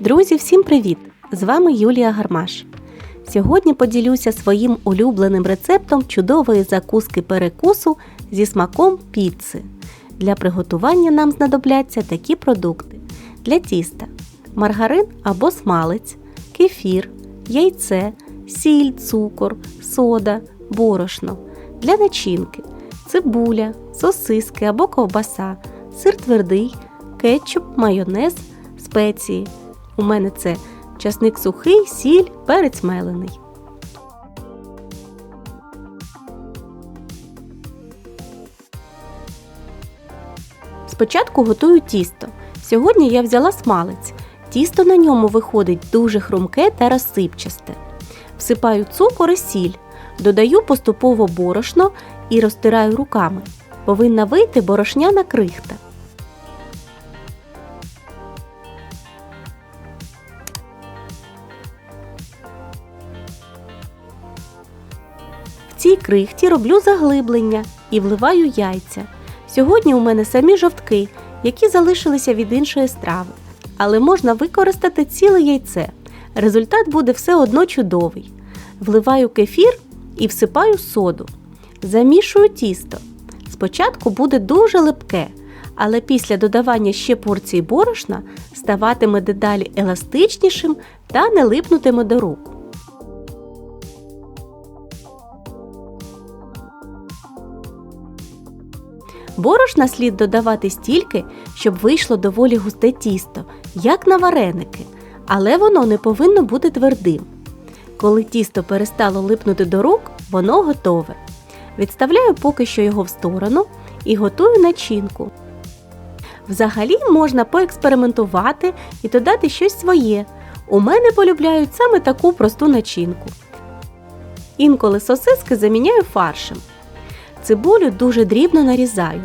Друзі, всім привіт! З вами Юлія Гармаш. Сьогодні поділюся своїм улюбленим рецептом чудової закуски перекусу зі смаком піци. Для приготування нам знадобляться такі продукти: для тіста: маргарин або смалець, кефір, яйце, сіль, цукор, сода, борошно. Для начинки цибуля, сосиски або ковбаса, сир твердий, кетчуп, майонез, спеції. У мене це часник сухий, сіль, перець мелений. Спочатку готую тісто. Сьогодні я взяла смалець. Тісто на ньому виходить дуже хрумке та розсипчасте. Всипаю цукор і сіль, додаю поступово борошно і розтираю руками. Повинна вийти борошняна крихта. Цій крихті роблю заглиблення і вливаю яйця. Сьогодні у мене самі жовтки, які залишилися від іншої страви. Але можна використати ціле яйце. Результат буде все одно чудовий. Вливаю кефір і всипаю соду. Замішую тісто. Спочатку буде дуже липке, але після додавання ще порції борошна ставатиме дедалі еластичнішим та не липнутиме до рук. Борошна слід додавати стільки, щоб вийшло доволі густе тісто, як на вареники, але воно не повинно бути твердим. Коли тісто перестало липнути до рук, воно готове. Відставляю поки що його в сторону і готую начинку. Взагалі можна поекспериментувати і додати щось своє. У мене полюбляють саме таку просту начинку. Інколи сосиски заміняю фаршем. Цибулю дуже дрібно нарізаю.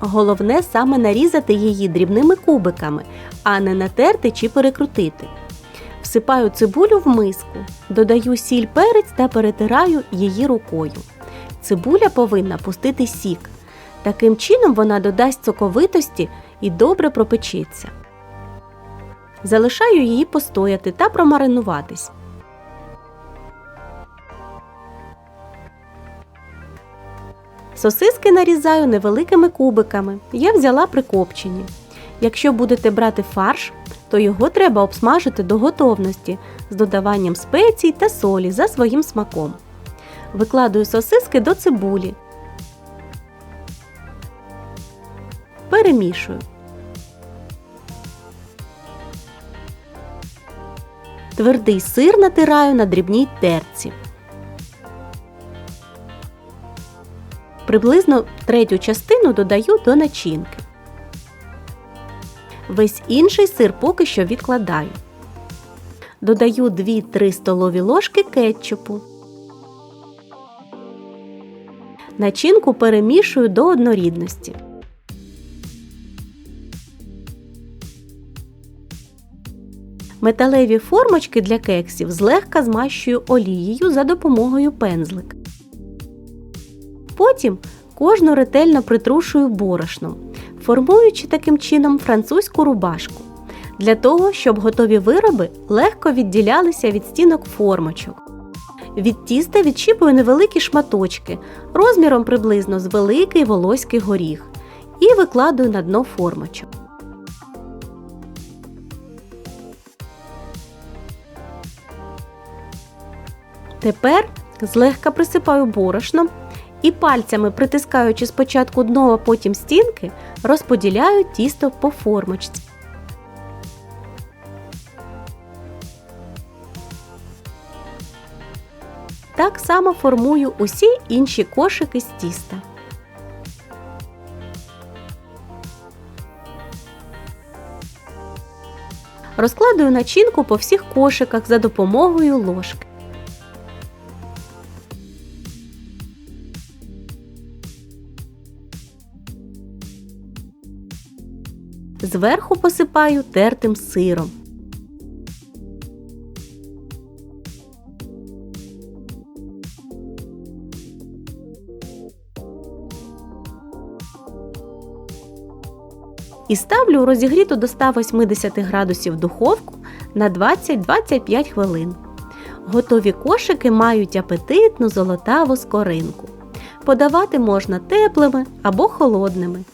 Головне саме нарізати її дрібними кубиками, а не натерти чи перекрутити. Всипаю цибулю в миску, додаю сіль перець та перетираю її рукою. Цибуля повинна пустити сік. Таким чином вона додасть соковитості і добре пропечеться. Залишаю її постояти та промаринуватись. Сосиски нарізаю невеликими кубиками. Я взяла прикопчені. Якщо будете брати фарш, то його треба обсмажити до готовності з додаванням спецій та солі за своїм смаком. Викладую сосиски до цибулі. Перемішую. Твердий сир натираю на дрібній терці. Приблизно третю частину додаю до начинки. Весь інший сир поки що відкладаю. Додаю 2-3 столові ложки кетчупу. Начинку перемішую до однорідності. Металеві формочки для кексів злегка змащую олією за допомогою пензлик. Потім кожну ретельно притрушую борошном, формуючи таким чином французьку рубашку. Для того, щоб готові вироби легко відділялися від стінок формочок. Від тіста відчіпую невеликі шматочки розміром приблизно з великий волоський горіх і викладую на дно формочок. Тепер злегка присипаю борошном і пальцями, притискаючи спочатку дно, а потім стінки, розподіляю тісто по формочці. Так само формую усі інші кошики з тіста. Розкладую начинку по всіх кошиках за допомогою ложки. Зверху посипаю тертим сиром. і ставлю у розігріту до 180 градусів духовку на 20-25 хвилин. Готові кошики мають апетитну золотаву скоринку. Подавати можна теплими або холодними.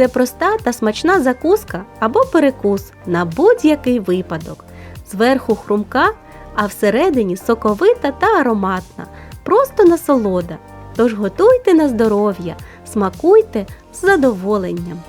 Це проста та смачна закуска або перекус на будь-який випадок. Зверху хрумка, а всередині соковита та ароматна, просто насолода. Тож готуйте на здоров'я, смакуйте з задоволенням.